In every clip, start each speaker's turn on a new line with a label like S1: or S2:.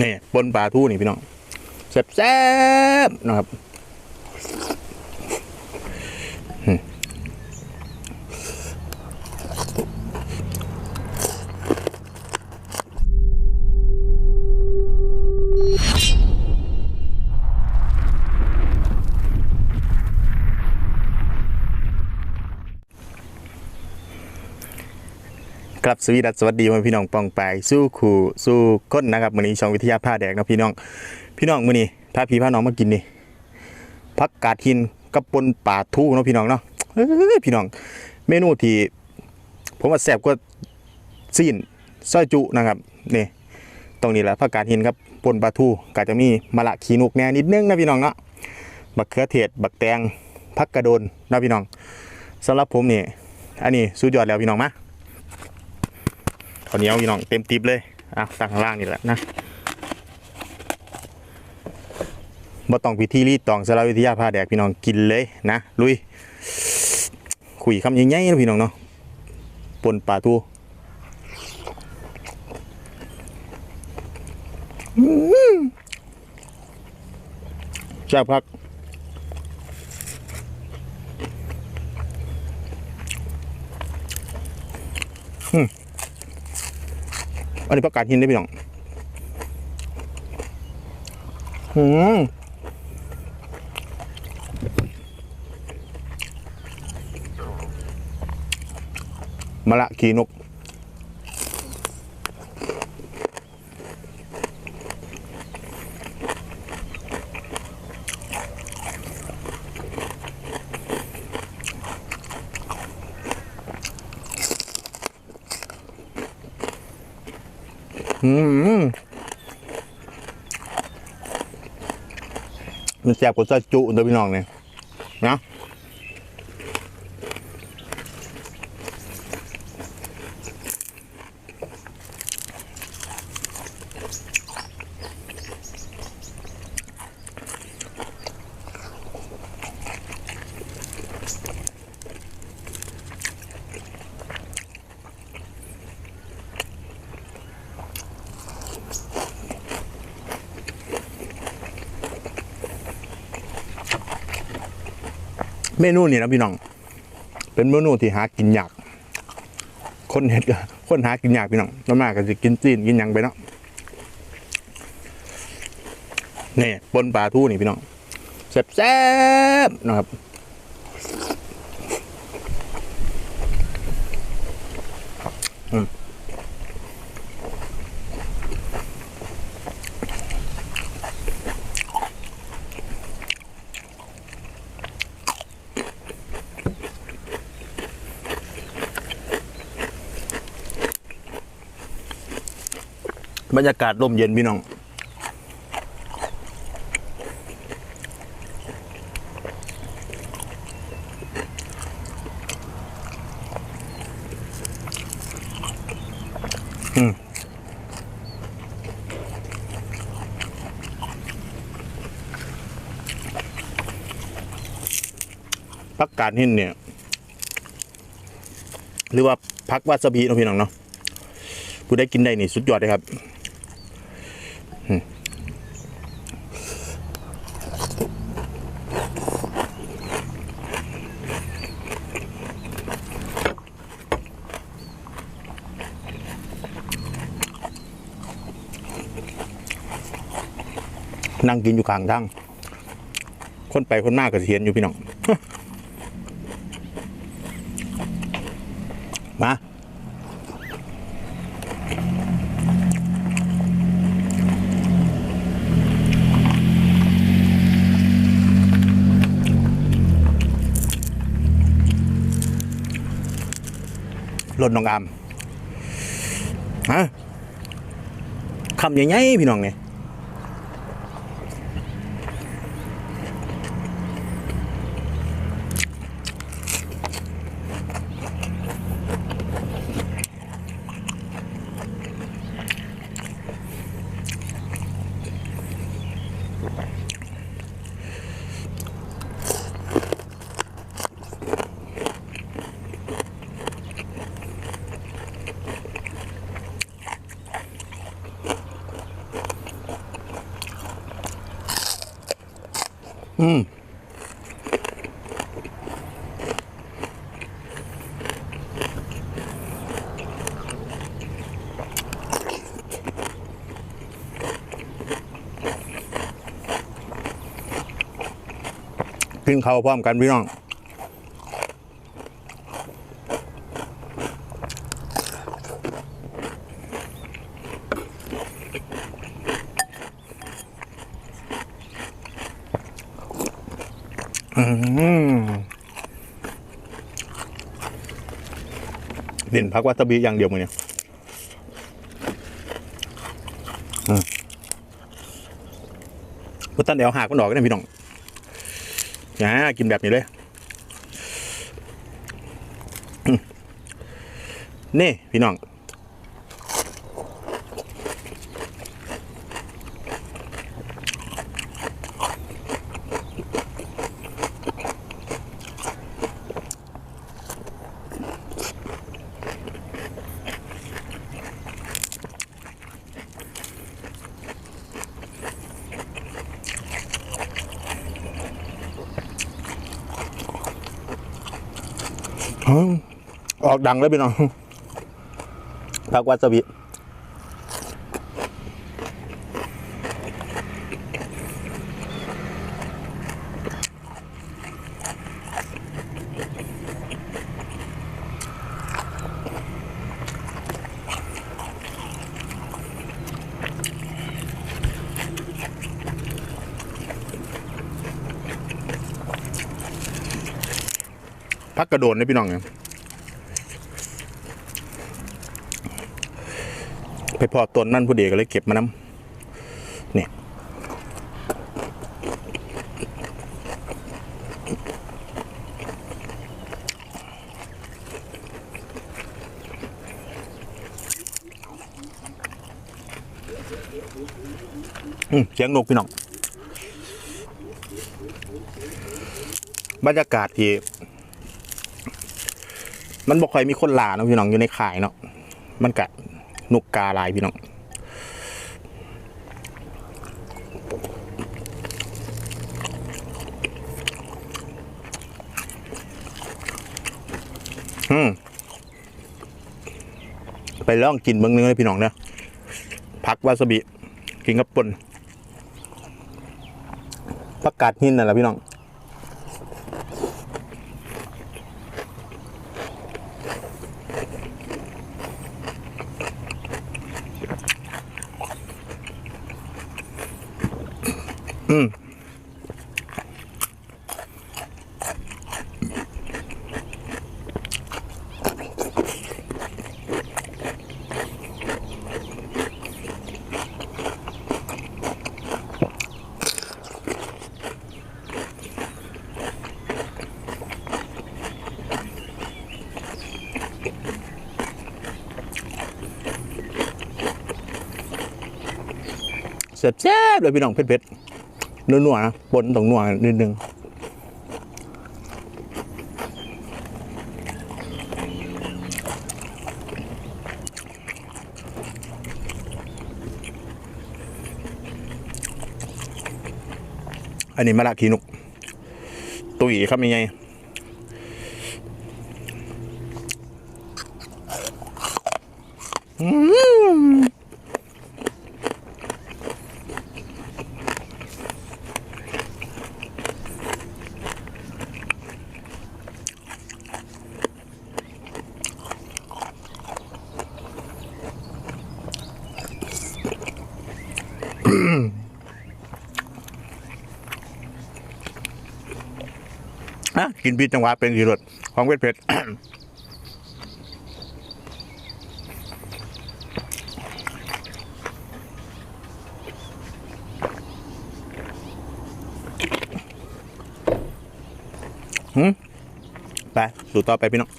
S1: นี่ปนปลาทูนี่พี่น้องแซ่บๆนะครับ ครับสวีดัสสวัสดีพี่น้องปองไปสู้ขู่สู้ก้นนะครับมื้อนี้ช่องวิทยาผ้าแดกนะพี่น้อง พี่น้องมื้อนี้พาพี่พาน้องมากินนี่ผักกาดหินกับปนป่าทูเนาะพี่น้องเนาะเอ้ยพี่น้อง เมนูที่ผมว่าแซ่บกว่าซีนซอยจุนะครับนี่ตรงนี้แหละผักกาดหินครับปนปลาทูก็จะมีมะละขีนุกแน่นิดนึงนะพี่น้องเนาะบักเขือเทศบักแตงผักกระโดนนะพี่น้องสำหรับผมนี่อันนี้สุดยอดแล้วพี่น้องมา ข้าวเหนียวพี่น้องเต็มติบเลยอะตั้งข้างล่างนี่แหละนะบ่ต้องพิธีรีดตองสารวิทยาพาแดกพี่น้องกินเลยนะลุยคุยคำใหญ่ๆนะพี่น้องเนาะปนปลาทูอื้อหือแซ่บครับ อันนี้ประกาศหินได้พี่น้องหืมมะละขีนก มันแซ่บกว่าซาจุเด้อพี่น้องเนี่ยนะ เมนูนี่นะพี่น้อง เป็นเมนูที่หากินยาก คนเห็ดคนหากินยากพี่น้องแล้วมากก็จะกินจีนกินยังไปเนาะนี่ปนปลาทูนี่พี่น้องแซ่บๆนะครับ บรรยากาศร่มเย็นพี่น้องอืมพักกาดหินเนี่ย หรือว่าพักวาซาบิเนาะพี่น้องเนาะผู้ได้กินได้นี่สุดยอดเลยครับ นั่งกินอยู่ข้างทางคนไปคนมากก็สิเห็นอยู่พี่น้อง มารถน้องอามฮะคำใหญ่ๆพี่น้องเนี่ย อืมกินข้าวพร้อมกันพี่น้อง เด่นพักวาซาบิอย่างเดียวมือเนี่ยพุตันเดี๋ยวหักมันออกกันนะพี่น้องนะกินแบบนี้เลย นี่ พี่น้อง ออกดังแลยพี่น้องผักวาซาบิ พักกระโดดเลยพี่น้องเนี่ยไปพอต้นนั่นผู้เดียก็เลยเก็บมาน้ำเนี่ยอืมเสียงนกพี่น้อง บรรยากาศที่ มันบอกใครมีคนลาเนาะพี่น้องอยู่ในข่ายเนาะมันกะนุกกาลายพี่น้องอืมไปลองกินเบิ้งเนื้อพี่น้องเนาะผักวาซาบิกินกับป่นผักกาดหินนั่นแหละพี่น้อง อืมแซ่บๆเลยพี่น้องเผ็ดๆ นัวๆนะปนตรงนัวนิดนึงอันนี้มะละขีนุก ตุ๋ยครับยังไงอะ กินพิษจังหวะเป็นสีรสของเผ็ดเผ็ดหืมไปสู่ต่อไปพี่น้อง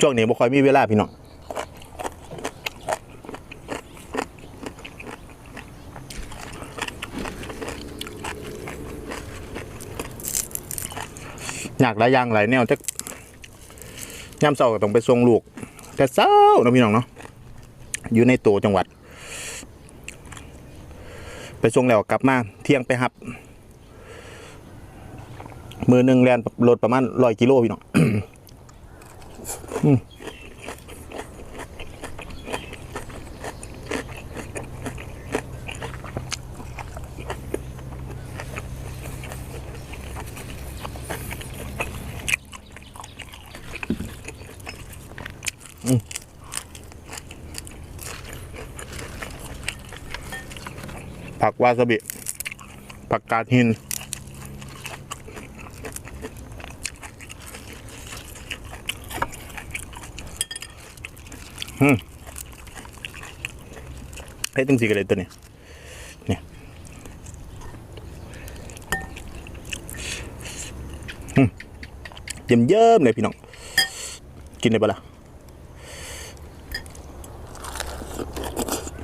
S1: ช่วงนี้บ่ค่อยมีเวลาพี่น้อง อยากหลายยางหลเนี่ยจะย่ำเศร้าต้องไปส่งลูกแต่เศร้าเนาะพี่น้องเนาะอยู่ในตัวจังหวัด ไปส่งแล้วกลับมาเที่ยงไปหับ มือหนึ่งแลนรถประมาณร้อยกิโลพี่น้อง ผักวาซาบิ ผักกาดหิน อืมเฮ้ตั้งสีกันเลยตัวนี้เนี่ยอืมเยิ้มเยิ้มๆเลยพี่น้อง กินได้ปะล่ะ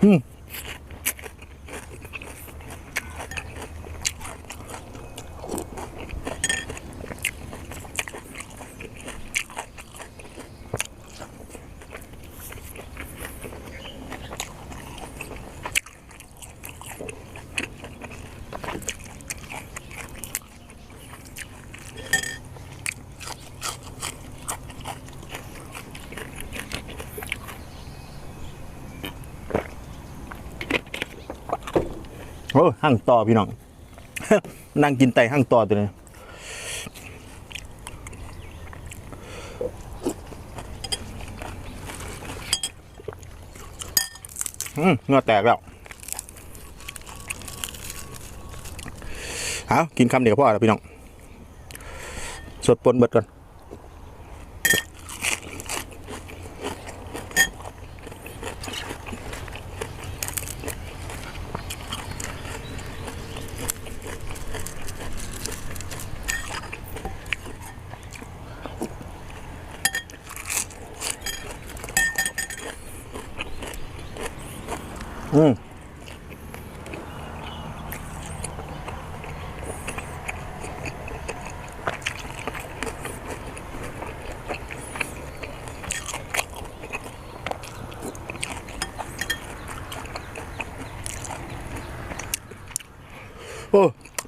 S1: อืม โอ้หั่งต่อพี่น้อง นั่งกินไตหั่งต่อตัวนี้อืมเงือแตกแล้ว เอากินคำเดียวก็พอแล้วพี่น้อง สดปนเบิดก่อน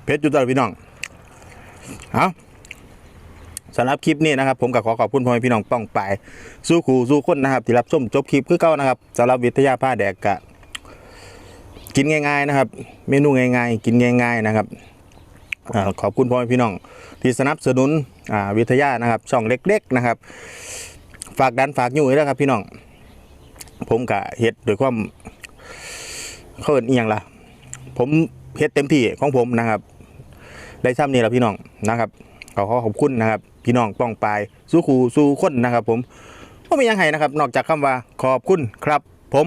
S1: เพชรจุตลอดพี่น้องเอาสำหรับคลิปนี้นะครับ ผมก็ขอขอบคุณพ่อแม่พี่น้องป้องปสู้ครูสู้คนนะครับ ที่รับชมจบคลิปคือเก้านะครับสำหรับวิทยาผ้าแดกกะกินง่ายๆนะครับ เมนูง่ายๆ กินง่ายๆนะครับอขอบคุณพ่อแม่พี่น้อง ที่สนับสนุนวิทยานะครับ ช่องเล็ก ๆนะครับ ฝากดันฝากอยู่ด้วยครับ พี่น้อง ผมกะเฮ็ดด้วยความเขินเอียงล่ะ ผมเฮ็ดเต็มที่ของผมนะครับ ได้ซ้ำนี้แล้วพี่น้องนะครับขอขอขอบคุณนะครับ พี่น้องป้องปลายสู้ครูสู้คนนะครับ ผมก็มียังไงนะครับ นอกจากคำว่าขอบคุณครับ ผม